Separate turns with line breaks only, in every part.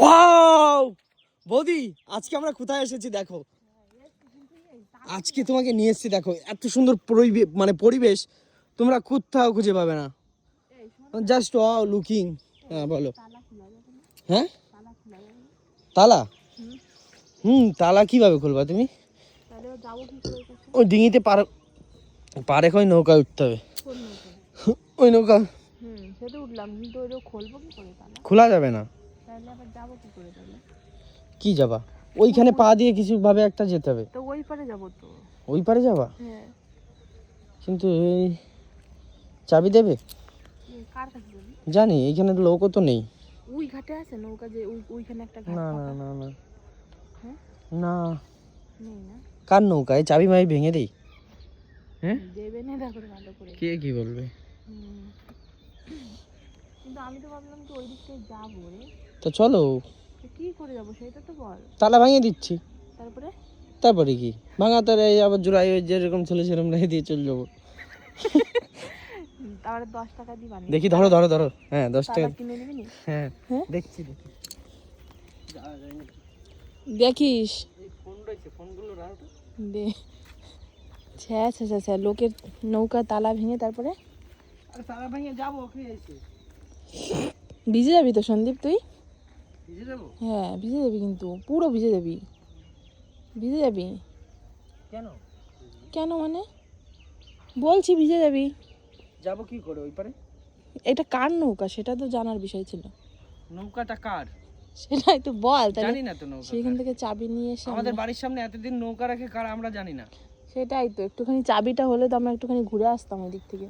Wow! বৌদি আজকে আমরা কোথায় এসেছি দেখো। আজকে তোমাকে নিয়ে এসেছি দেখো এত সুন্দর পরিবে মানে পরিবেশ তোমরা কোথাও খুঁজে পাবে না। জাস্ট ওয়াও লুকিং হ্যাঁ বলো। হ্যাঁ? তালা? হুম তালা কীভাবে খুলবা তুমি? ওই ডিঙিতে পার পারে ওই নৌকায় উঠতে হবে। ওই নৌকা। খোলা যাবে না।
তাহলে আবার যাব কি করে তাহলে?
কি যাবা? ওইখানে পা দিয়ে কিছু ভাবে একটা যেতে হবে।
তো ওই পারে যাব তো।
ওই পারে যাবা?
হ্যাঁ।
কিন্তু এই চাবি দেবে?
কার কাছে যাবি?
জানি এইখানে লোকও তো নেই।
ওই ঘাটে আছে নৌকা যে ওইখানে একটা ঘাট
না না না না।
হ্যাঁ?
না। কার নৌকায় চাবি মাই ভেঙে দেই। হ্যাঁ?
দেবে না দেখো ভালো করে।
কে কি বলবে?
হুম। কিন্তু আমি তো ভাবলাম কি ওই দিক যাব রে।
তো চলো।
কি করে যাব সেটা তো বল।
তালা ভাঙিয়ে দিচ্ছি।
তারপরে?
তারপরে কি? ভাঙা তো আবার জোড়াই ওই যেরকম ছিল সেরকম রেখে দিয়ে চলে যাব।
তারপরে দশ টাকা দিয়ে
দেখি ধরো ধরো ধরো। হ্যাঁ দশ টাকা।
কিনে নিবি
হ্যাঁ
হ্যাঁ?
দেখছি দেখি
দেখিস। লোকের নৌকা তালা ভেঙে তারপরে?
তালা ভাঙিয়ে যাব
ভিজে যাবি তো সন্দীপ তুই?
যাব?
হ্যাঁ ভিজে যাবি কিন্তু পুরো ভিজে যাবি। ভিজে যাবি?
কেন?
কেন মানে? বলছি ভিজে যাবি।
যাব কি করে ওই পারে?
এটা কার নৌকা? সেটা তো জানার বিষয় ছিল।
নৌকাটা কার?
সেটাই তো বল
জানি না তো নৌকা
সেখান থেকে চাবি নিয়ে এসে
আমাদের বাড়ির সামনে এতদিন নৌকা রাখে কার আমরা জানি না।
সেটাই তো একটুখানি চাবিটা হলে তো আমরা একটুখানি ঘুরে আসতাম ওই দিক থেকে।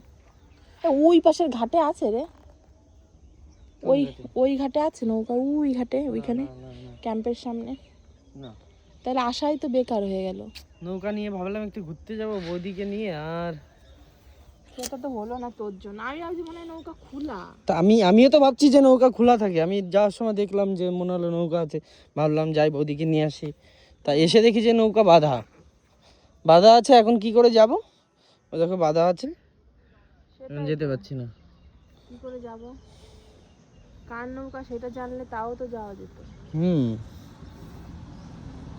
ওই পাশের ঘাটে আছে রে। ওই ওই ঘাটে আছে নৌকা ওই ঘাটে ওইখানে ক্যাম্পের সামনে।
না।
তাহলে আসাই তো বেকার হয়ে গেল।
নৌকা নিয়ে ভাবলাম একটু ঘুরতে যাব বৌদিকে নিয়ে আর
সেটা তো হলো না তোর জন্য। আমি ভাবছি মনে হয় নৌকা খোলা।
তা আমি আমিও তো ভাবছি যে নৌকা খোলা থাকে। আমি যাওয়ার সময় দেখলাম যে মনে হলো নৌকা আছে। ভাবলাম যাই বৌদিকে নিয়ে আসি। তা এসে দেখি যে নৌকা বাঁধা। বাঁধা আছে এখন কি করে যাব? ও দেখো বাঁধা আছে। যেতে পারছি না।
কি করে যাব? কার নৌকা সেটা জানলে তাও তো যাওয়া যেত।
হুম।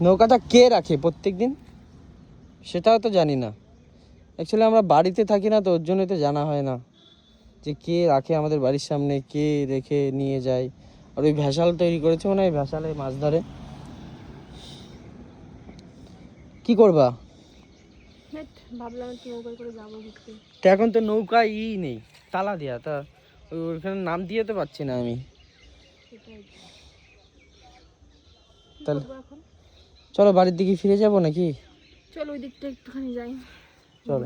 নৌকাটা কে রাখে প্রত্যেক দিন সেটাও তো জানি না। অ্যাকচুয়ালি আমরা বাড়িতে থাকি না তো ওর জন্যই তো জানা হয় না। যে কে রাখে আমাদের বাড়ির সামনে কে রেখে নিয়ে যায়। আর ওই ভেসাল তৈরি করেছে মনে হয় ভেসালে মাছ ধরে। কি করবা?
ভাবলাম নৌকায় করে যাব ঘুরতে।
তো এখন তো নৌকা ই নেই তালা দেয়া তা ওই ওইখানে নাম দিয়ে তো পাচ্ছি না আমি। তাহলে- চলো বাড়ির দিকে ফিরে যাব নাকি?
চলো ওই দিকটা একটুখানি যাই।
চলো।